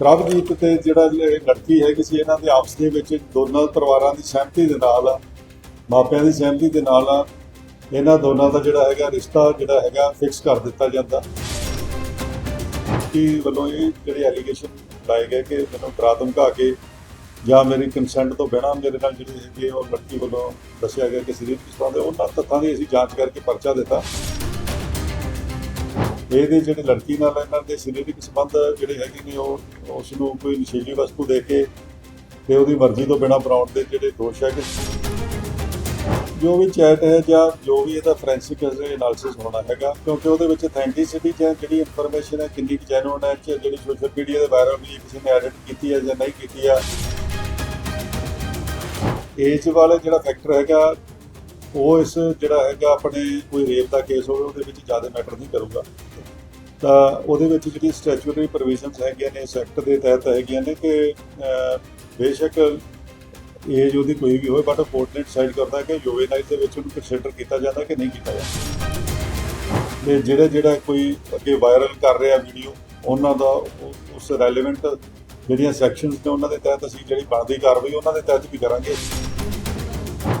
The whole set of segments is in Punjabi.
ਪ੍ਰਭਜੀਤ ਤੇ ਜਿਹੜਾ ਇਹ ਲੜਕੀ ਹੈਗੀ ਸੀ, ਇਹਨਾਂ ਦੇ ਆਪਸ ਦੇ ਵਿੱਚ ਦੋਨਾਂ ਪਰਿਵਾਰਾਂ ਦੀ ਸਹਿਮਤੀ ਦੇ ਨਾਲ ਮਾਪਿਆਂ ਦੀ ਸਹਿਮਤੀ ਦੇ ਨਾਲ ਇਹਨਾਂ ਦੋਨਾਂ ਦਾ ਜਿਹੜਾ ਹੈਗਾ ਰਿਸ਼ਤਾ ਜਿਹੜਾ ਹੈਗਾ ਫਿਕਸ ਕਰ ਦਿੱਤਾ ਜਾਂਦਾ। ਕਿ ਵੱਲੋਂ ਇਹ ਜਿਹੜੇ ਐਲੀਗੇਸ਼ਨ ਲਾਏ ਗਏ ਕਿ ਮੈਨੂੰ ਡਰਾ ਧਮਕਾ ਕੇ ਜਾਂ ਮੇਰੀ ਕੰਸੈਂਟ ਤੋਂ ਬਿਨਾਂ ਮੇਰੇ ਨਾਲ ਜਿਹੜੀ ਹੈਗੀ ਹੈ ਉਹ ਲੜਕੀ ਵੱਲੋਂ ਦੱਸਿਆ ਗਿਆ ਕਿ ਸਰੀਰ ਕਿਸ ਤਰ੍ਹਾਂ ਦੇ, ਉਹਨਾਂ ਤੱਥਾਂ ਦੀ ਅਸੀਂ ਜਾਂਚ ਕਰਕੇ ਪਰਚਾ ਦਿੱਤਾ। ਇਹਦੇ ਜਿਹੜੇ ਲੜਕੀ ਨਾਲ ਇਹਨਾਂ ਦੇ ਸਰੀਰਕ ਸੰਬੰਧ ਜਿਹੜੇ ਹੈਗੇ ਨੇ, ਉਹ, ਉਸ ਨੂੰ ਕੋਈ ਨਸ਼ੀਲੀ ਵਸਤੂ ਦੇ ਕੇ ਤੇ ਉਹਦੀ ਮਰਜ਼ੀ ਤੋਂ ਬਿਨਾਂ ਬਣਾਉਣ ਦੇ ਜਿਹੜੇ ਦੋਸ਼ ਹੈਗੇ। ਜੋ ਵੀ ਚੈਟ ਹੈ ਜਾਂ ਜੋ ਵੀ ਇਹਦਾ ਫੋਰੈਂਸਿਕ ਐਨਾਲਿਸਿਸ ਹੋਣਾ ਹੈਗਾ, ਕਿਉਂਕਿ ਉਹਦੇ ਵਿੱਚ ਅਥੈਂਟਿਸਿਟੀ ਜਾਂ ਜਿਹੜੀ ਇਨਫੋਰਮੇਸ਼ਨ ਹੈ ਕਿੰਨੀ ਜੈਨੂਨ ਹੈ, ਜਾਂ ਜਿਹੜੀ ਸੋਸ਼ਲ ਮੀਡੀਆ ਦੇ ਵਾਇਰਲ ਵੀ ਕਿਸੇ ਨੇ ਐਡਿਟ ਕੀਤੀ ਹੈ ਜਾਂ ਨਹੀਂ ਕੀਤੀ ਹੈ ਏਜ ਵਾਲਾ ਜਿਹੜਾ ਫੈਕਟਰ ਹੈਗਾ ਉਹ ਇਸ ਜਿਹੜਾ ਹੈਗਾ ਆਪਣੇ ਕੋਈ ਰੇਪ ਦਾ ਕੇਸ ਹੋਵੇ, ਉਹਦੇ ਵਿੱਚ ਜ਼ਿਆਦਾ ਮੈਟਰ ਨਹੀਂ ਕਰੂਗਾ। ਤਾਂ ਉਹਦੇ ਵਿੱਚ ਜਿਹੜੀ ਸਟੈਚੂਟਰੀ ਪ੍ਰੋਵੀਜ਼ਨਸ ਹੈਗੀਆਂ ਨੇ, ਇਸ ਐਕਟ ਦੇ ਤਹਿਤ ਹੈਗੀਆਂ ਨੇ ਕਿ ਬੇਸ਼ੱਕ ਏਜ ਉਹਦੀ ਕੋਈ ਵੀ ਹੋਵੇ ਬਟ ਕੋਰਟ ਨੇ ਡਿਸਾਈਡ ਕਰਦਾ ਕਿ ਜੁਵੇਨਾਈਲ ਦੇ ਵਿੱਚ ਉਹਨੂੰ ਕੰਸੀਡਰ ਕੀਤਾ ਜਾਂਦਾ ਕਿ ਨਹੀਂ ਕੀਤਾ ਜਾਂਦਾ। ਤੇ ਜਿਹੜਾ ਜਿਹੜਾ ਕੋਈ ਅੱਗੇ ਵਾਇਰਲ ਕਰ ਰਿਹਾ ਵੀਡੀਓ ਉਹਨਾਂ ਦਾ ਉਸ ਰੈਲੇਵੈਂਟ ਜਿਹੜੀਆਂ ਸੈਕਸ਼ਨਸ ਨੇ, ਉਹਨਾਂ ਦੇ ਤਹਿਤ ਅਸੀਂ ਜਿਹੜੀ ਬਣਦੀ ਕਾਰਵਾਈ, ਉਹਨਾਂ ਦੇ ਤਹਿਤ ਵੀ ਕਰਾਂਗੇ।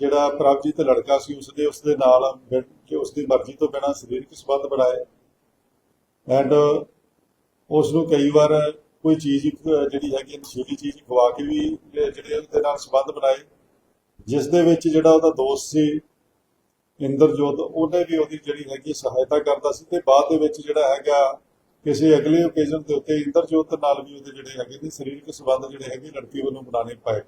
ਜਿਹੜਾ ਪ੍ਰਭਜੀਤ ਲੜਕਾ ਸੀ, ਉਸਦੇ ਉਸਦੇ ਨਾਲ ਮਿਲ ਕੇ ਉਸਦੀ ਮਰਜ਼ੀ ਤੋਂ ਬਿਨਾਂ ਸਰੀਰਕ ਸੰਬੰਧ ਬਣਾਏ। ਐਂਡ ਉਸ ਨੂੰ ਕਈ ਵਾਰ ਕੋਈ ਚੀਜ਼ ਜਿਹੜੀ ਹੈਗੀ ਨਸ਼ੀਲੀ ਚੀਜ਼ ਖਵਾ ਕੇ ਵੀ ਇਹ ਜਿਹੜੇ ਉਹਦੇ ਨਾਲ ਸੰਬੰਧ ਬਣਾਏ। ਜਿਸ ਦੇ ਵਿੱਚ ਜਿਹੜਾ ਉਹਦਾ ਦੋਸਤ ਸੀ, ਇੰਦਰਜੋਤ, ਉਹਨੇ ਵੀ ਉਹਦੀ ਜਿਹੜੀ ਹੈਗੀ ਸਹਾਇਤਾ ਕਰਦਾ ਸੀ ਤੇ ਬਾਅਦ ਦੇ ਵਿੱਚ ਜਿਹੜਾ ਹੈਗਾ, ਕਿਸੇ ਅਗਲੇ ਓਕੇਜ਼ਨ ਦੇ ਉੱਤੇ ਇੰਦਰਜੋਤ ਨਾਲ ਵੀ ਉਹਦੇ ਜਿਹੜੇ ਹੈਗੇ ਨੇ ਸਰੀਰਕ ਸੰਬੰਧ ਜਿਹੜੇ ਹੈਗੇ, ਲੜਕੀ ਵੱਲੋਂ ਬਣਾਉਣੇ ਪਏ।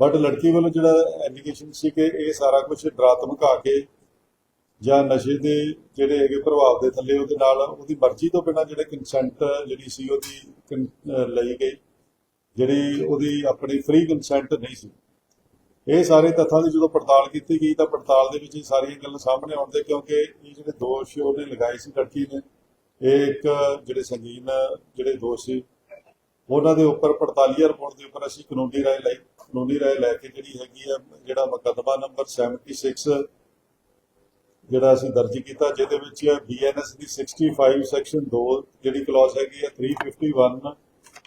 ਬਟ ਲੜਕੀ ਵੱਲੋਂ ਜਿਹੜਾ ਐਲੀਗੇਸ਼ਨ ਸੀ ਕਿ ਇਹ ਸਾਰਾ ਕੁਝ ਡਰਾ ਧਮਕਾ ਕੇ ਜਾਂ ਨਸ਼ੇ ਦੇ ਜਿਹੜੇ ਹੈਗੇ ਪ੍ਰਭਾਵ ਦੇ ਥੱਲੇ ਉਹਦੇ ਨਾਲ ਉਹਦੀ ਮਰਜ਼ੀ ਤੋਂ ਬਿਨਾਂ ਜਿਹੜੇ ਕੰਸੈਂਟ ਜਿਹੜੀ ਸੀ ਉਹਦੀ ਲਈ ਗਈ, ਜਿਹੜੀ ਉਹਦੀ ਆਪਣੀ ਫ੍ਰੀ ਕੰਸੈਂਟ ਨਹੀਂ ਸੀ। ਇਹ ਸਾਰੇ ਤੱਥਾਂ ਦੀ ਜਦੋਂ ਪੜਤਾਲ ਕੀਤੀ ਗਈ ਤਾਂ ਪੜਤਾਲ ਦੇ ਵਿੱਚ ਇਹ ਸਾਰੀਆਂ ਗੱਲਾਂ ਸਾਹਮਣੇ ਆਉਂਦੇ ਕਿਉਂਕਿ ਇਹ ਜਿਹੜੇ ਦੋਸ਼ ਉਹਨੇ ਲਗਾਏ ਸੀ, ਲੜਕੀ ਨੇ, ਇਹ ਇੱਕ ਜਿਹੜੇ ਸੰਗੀਨ ਜਿਹੜੇ ਦੋਸ਼ ਸੀ ਉਹਨਾਂ ਦੇ ਉੱਪਰ ਪੜਤਾਲੀਆ ਰਿਪੋਰਟ ਦੇ ਉੱਪਰ ਅਸੀਂ ਕਾਨੂੰਨੀ ਰਾਏ ਲਈ। ਕਾਨੂੰਨੀ ਰਾਏ ਲੈ ਕੇ ਜਿਹੜੀ ਹੈਗੀ ਆ ਜਿਹੜਾ ਮੁਕੱਦਮਾ ਨੰਬਰ 76 ਜਿਹੜਾ ਅਸੀਂ ਦਰਜ ਕੀਤਾ ਜਿਹਦੇ ਵਿੱਚ ਬੀਐਨਐਸ ਦੀ 65 ਸੈਕਸ਼ਨ 2 ਜਿਹੜੀ ਕਲੌਜ਼ ਹੈਗੀ ਹੈ 351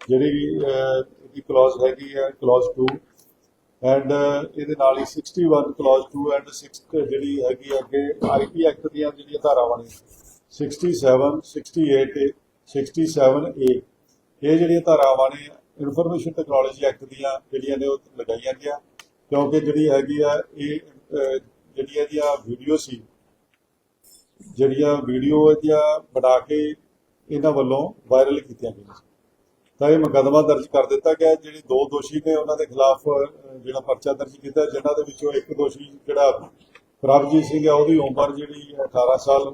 ਜਿਹੜੀ ਅਹ, ਇਹਦੀ ਕਲੌਜ਼ ਹੈਗੀ ਹੈ ਕਲੌਜ਼ 2 ਐਂਡ ਇਹਦੇ ਨਾਲ ਹੀ 61 ਕਲੌਜ਼ 2 ਐਂਡ 6 ਜਿਹੜੀ ਹੈਗੀ ਹੈ ਅੱਗੇ ਆਈਪੀ ਐਕਟ ਦੀਆਂ ਜਿਹੜੀਆਂ ਧਾਰਾਵਾਂ ਨੇ 67 68 67 ਏ ਇਹ ਜਿਹੜੀਆਂ ਧਾਰਾਵਾਂ ਨੇ ਇਨਫੋਰਮੇਸ਼ਨ ਟੈਕਨੋਲੋਜੀ ਐਕਟ ਦੀਆਂ ਜਿਹੜੀਆਂ ਨੇ ਉਹ ਲਗਾਈਆਂ ਗਿਆ ਕਿਉਂਕਿ ਜਿਹੜੀ ਹੈਗੀ ਆ, ਇਹ ਜਿਹੜੀਆਂ ਇਹਦੀਆਂ ਵੀਡੀਓ ਸੀ, ਜਿਹੜੀਆਂ ਵੀਡੀਓ ਇਹਦੀਆਂ ਬਣਾ ਕੇ ਇਹਨਾਂ ਵੱਲੋਂ ਵਾਇਰਲ ਕੀਤੀਆਂ ਗਈਆਂ ਤਾਂ ਇਹ ਮੁਕੱਦਮਾ ਦਰਜ ਕਰ ਦਿੱਤਾ ਗਿਆ, ਜਿਹੜੇ ਦੋ ਦੋਸ਼ੀ ਨੇ ਉਹਨਾਂ ਦੇ ਖਿਲਾਫ ਜਿਹੜਾ ਪਰਚਾ ਦਰਜ ਕੀਤਾ, ਜਿਨ੍ਹਾਂ ਦੇ ਵਿੱਚੋਂ ਇੱਕ ਦੋਸ਼ੀ ਜਿਹੜਾ ਪ੍ਰਭਜੀਤ ਸਿੰਘ ਹੈ ਉਹਦੀ ਉਮਰ ਜਿਹੜੀ ਹੈ 18 ਸਾਲ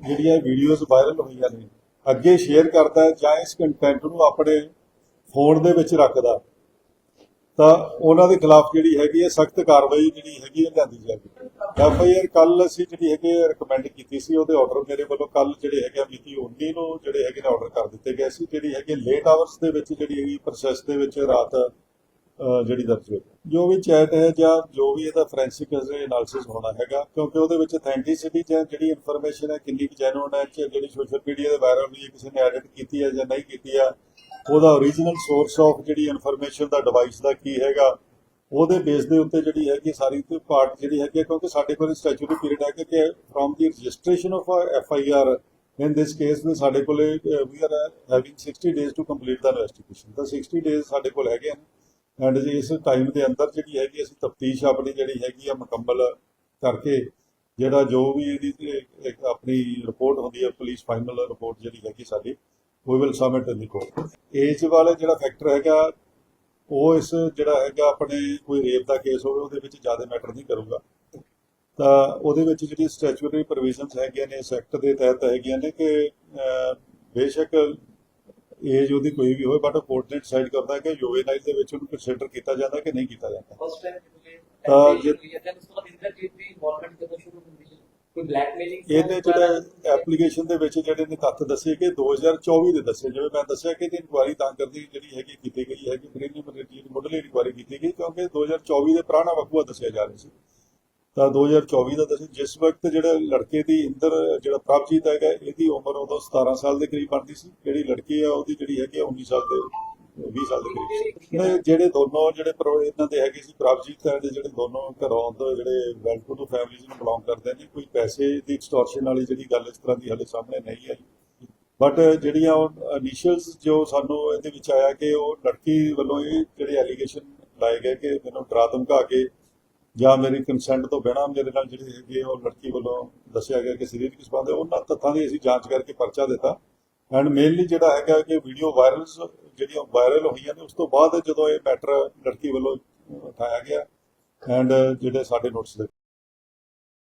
ਜਿਹੜੀਆਂ ਵੀਡੀਓਜ਼ ਵਾਇਰਲ ਹੋਈਆਂ ਨੇ, ਅੱਗੇ ਸ਼ੇਅਰ ਕਰਦਾ ਜਾਂ ਇਸ ਕੰਟੈਂਟ ਨੂੰ ਆਪਣੇ ਫੋਨ ਦੇ ਵਿੱਚ ਰੱਖਦਾ ਤਾਂ ਉਹਨਾਂ ਦੇ ਖਿਲਾਫ ਜਿਹੜੀ ਹੈਗੀ ਹੈ ਸਖਤ ਕਾਰਵਾਈ ਜਿਹੜੀ ਹੈਗੀ ਹੈ ਲਿਆਂਦੀ ਜਾਏਗੀ। ਐਫ ਆਈ ਆਰ ਕੱਲ ਅਸੀਂ ਜਿਹੜੀ ਹੈਗੀ ਰეკਮੈਂਡ ਕੀਤੀ ਸੀ, ਉਹਦੇ ਆਰਡਰ ਮੇਰੇ ਵੱਲੋਂ ਕੱਲ ਜਿਹੜੇ ਹੈਗੇ ਮਿਤੀ 19 ਨੂੰ ਜਿਹੜੇ ਹੈਗੇ ਨੇ ਆਰਡਰ ਕਰ ਦਿੱਤੇ ਗਏ ਸੀ, ਜਿਹੜੀ ਹੈਗੇ ਲੇਟ ਆਵਰਸ ਦੇ ਵਿੱਚ ਜਿਹੜੀ ਹੈਗੀ ਪ੍ਰੋਸੈਸ ਦੇ ਵਿੱਚ ਰਾਤ ਜਿਹੜੀ ਦਰਜ ਹੋਈ। ਜੋ ਵੀ ਚੈਟ ਹੈ ਜਾਂ ਜੋ ਵੀ ਇਹਦਾ ਫੋਰੈਂਸਿਕ ਐਨਾਲਿਸਿਸ ਹੋਣਾ ਹੈਗਾ ਕਿਉਂਕਿ ਉਹਦੇ ਵਿੱਚ ਅਥੈਂਟਿਸਿਟੀ ਜਾਂ ਜਿਹੜੀ ਇਨਫੋਰਮੇਸ਼ਨ ਹੈ ਕਿੰਨੀ ਜੈਨੂਨ ਹੈ ਜਾਂ ਜਿਹੜੀ ਸੋਸ਼ਲ ਮੀਡੀਆ ਦੇ ਵਾਇਰਲ ਵੀ ਕਿਸੇ ਨੇ ਐਡਿਟ ਕੀਤੀ ਹੈ ਜਾਂ ਨਹੀਂ ਕੀਤੀ ਆ ਉਹਦਾ origignal ਸੋਰਸ ਆਫ ਜਿਹੜੀ ਇਨਫੋਰਮੇਸ਼ਨ ਦਾ ਡਿਵਾਈਸ ਦਾ ਕੀ ਹੈਗਾ ਉਹਦੇ ਬੇਸ ਦੇ ਉੱਤੇ ਜਿਹੜੀ ਹੈਗੀ ਸਾਰੀ ਤੇ ਪਾਰਟ ਜਿਹੜੀ ਹੈਗੀ ਹੈ, ਕਿਉਂਕਿ ਸਾਡੇ ਕੋਲ ਸਟੈਚੂਰੀ ਪੀਰੀਅਡ ਹੈ ਕਿ from the registration of F I R in this case ਦੇ ਸਾਡੇ ਕੋਲ we are having 60 days to complete the investigation ਤਾਂ 60 ਡੇਜ਼ ਸਾਡੇ ਕੋਲ ਹੈਗੇ ਹਨ ਐਂਡ ਇਸ ਟਾਈਮ ਦੇ ਅੰਦਰ ਜਿਹੜੀ ਹੈਗੀ ਅਸੀਂ ਤਫਤੀਸ਼ ਆਪਣੀ ਜਿਹੜੀ ਹੈਗੀ ਆ ਮੁਕੰਮਲ ਕਰਕੇ ਜਿਹੜਾ ਜੋ ਵੀ ਇਹਦੀ ਆਪਣੀ ਰਿਪੋਰਟ ਹੁੰਦੀ ਹੈ ਪੁਲਿਸ ਫਾਈਨਲ ਰਿਪੋਰਟ ਜਿਹੜੀ ਹੈਗੀ ਸਾਡੀ we will submit in the court age ਵਾਲਾ ਜਿਹੜਾ ਫੈਕਟਰ ਹੈਗਾ, ਉਹ ਇਸ ਜਿਹੜਾ ਹੈਗਾ ਆਪਣੇ ਕੋਈ ਰੇਪ ਦਾ ਕੇਸ ਹੋਵੇ, ਉਹਦੇ ਵਿੱਚ ਜ਼ਿਆਦਾ ਮੈਟਰ ਨਹੀਂ ਕਰੂਗਾ। ਤਾਂ ਉਹਦੇ ਵਿੱਚ ਜਿਹੜੀ ਸਟੈਚੂਟਰੀ ਪ੍ਰੋਵੀਜ਼ਨਸ ਹੈਗੀਆਂ ਨੇ, ਇਸ ਐਕਟ ਦੇ ਤਹਿਤ ਹੈਗੀਆਂ ਨੇ ਕਿ ਬੇਸ਼ੱਕ ਏਜ ਉਹਦੀ ਕੋਈ ਵੀ ਹੋਵੇ ਬਟ ਕੋਰਟ ਨੇ ਡਿਸਾਈਡ ਕਰਦਾ ਹੈ ਕਿ ਜੁਵੇਨਾਈਲ ਦੇ ਵਿੱਚ ਉਹਨੂੰ ਕੰਸੀਡਰ ਕੀਤਾ ਜਾਂਦਾ ਕਿ ਨਹੀਂ ਕੀਤਾ ਜਾਂਦਾ। ਫਸਟ ਟਾਈਮ ਤਾਂ ਜੇ- ਹੈ ਇਹਦੇ ਜਿਹੜੇ ਐਪਲੀਕੇਸ਼ਨ ਦੇ ਵਿੱਚ ਜਿਹੜੇ ਨੇ ਤੱਥ ਦੱਸੇ ਕਿ 2024 ਦੇ ਦੱਸੇ ਜਿਵੇਂ ਮੈਂ ਦੱਸਿਆ ਕਿ ਇਹਦੀ ਇਨਕੁਆਇਰੀ ਤਾਂ ਕਰਦੀ ਜਿਹੜੀ ਹੈਗੀ ਕੀਤੀ ਗਈ ਹੈਗੀ ਪ੍ਰੀਲਿਮਿਨਰੀ ਦੀ ਮੁੱਢਲੀ ਇਨਕੁਆਇਰੀ ਕੀਤੀ ਗਈ ਕਿਉਂਕਿ 2024 ਦੇ ਪੁਰਾਣਾ ਵਕੂਆ ਦੱਸਿਆ ਜਾ ਰਿਹਾ ਸੀ। ਤਾਂ 2024 ਦਾ ਦੱਸਿਆ ਜਿਸ ਵਕਤ ਜਿਹੜਾ ਲੜਕੇ ਦੀ ਇੰਦਰ, ਜਿਹੜਾ ਪ੍ਰਭਜੀਤ ਹੈਗਾ, ਇਹਦੀ ਉਮਰ ਉਦੋਂ 17 ਸਾਲ ਦੇ ਕਰੀਬ ਬਣਦੀ ਸੀ। ਜਿਹੜੀ ਲੜਕੀ ਆ, ਉਹਦੀ ਜਿਹੜੀ ਹੈਗੀ 19 ਸਾਲ ਦੇ 20 ਸਾਲ ਦੇ ਕਰੀਬ ਜਿਹੜੇ ਦੋਨੋਂ ਜਿਹੜੇ ਇਹਨਾਂ ਦੇ ਹੈਗੇ ਸੀ, ਪ੍ਰਭਜੀਤ ਐਂਡ ਜਿਹੜੇ ਦੋਨੋਂ ਘਰੋਂ ਤੋਂ ਜਿਹੜੇ ਵੈਲ ਟੂ ਫੈਮਿਲੀਜ਼ ਨੂੰ ਬਿਲੋਂਗ ਕਰਦੇ ਨੇ। ਕੋਈ ਪੈਸੇ ਦੀ ਐਕਸਟੋਰਸ਼ਨ ਵਾਲੀ ਜਿਹੜੀ ਗੱਲ ਇਸ ਤਰ੍ਹਾਂ ਦੀ ਹਾਲੇ ਸਾਹਮਣੇ ਨਹੀਂ ਆਈ। ਬਟ ਜਿਹੜੀਆਂ ਉਹ ਇਨੀਸ਼ੀਅਲਸ ਜੋ ਸਾਨੂੰ ਇਹਦੇ ਵਿੱਚ ਆਇਆ ਕਿ ਉਹ ਲੜਕੀ ਵੱਲੋਂ ਇਹ ਜਿਹੜੇ ਐਲੀਗੇਸ਼ਨ ਲਾਏ ਗਏ ਕਿ ਮੈਨੂੰ ਡਰਾ ਧਮਕਾ ਕੇ ਜਾਂ ਮੇਰੀ ਕੰਸੈਂਟ ਤੋਂ ਬਿਨਾਂ ਮੇਰੇ ਨਾਲ ਜਿਹੜੀ ਹੈਗੀ ਹੈ ਉਹ ਲੜਕੀ ਵੱਲੋਂ ਦੱਸਿਆ ਗਿਆ ਕਿ ਸਰੀਰਕ ਸੰਬੰਧ ਹੈ ਉਹਨਾਂ ਤੱਥਾਂ ਦੀ ਅਸੀਂ ਜਾਂਚ ਕਰਕੇ ਪਰਚਾ ਦਿੱਤਾ। ਐਂਡ ਮੇਨਲੀ ਜਿਹੜਾ ਹੈਗਾ ਕਿ ਵੀਡੀਓ ਵਾਇਰਲ ਜਿਹੜੀਆਂ ਵਾਇਰਲ ਹੋਈਆਂ ਨੇ, ਉਸ ਤੋਂ ਬਾਅਦ ਜਦੋਂ ਇਹ ਮੈਟਰ ਲੜਕੀ ਵੱਲੋਂ ਉਠਾਇਆ ਗਿਆ ਐਂਡ ਜਿਹੜੇ ਸਾਡੇ ਨੋਟਿਸ ਦੇ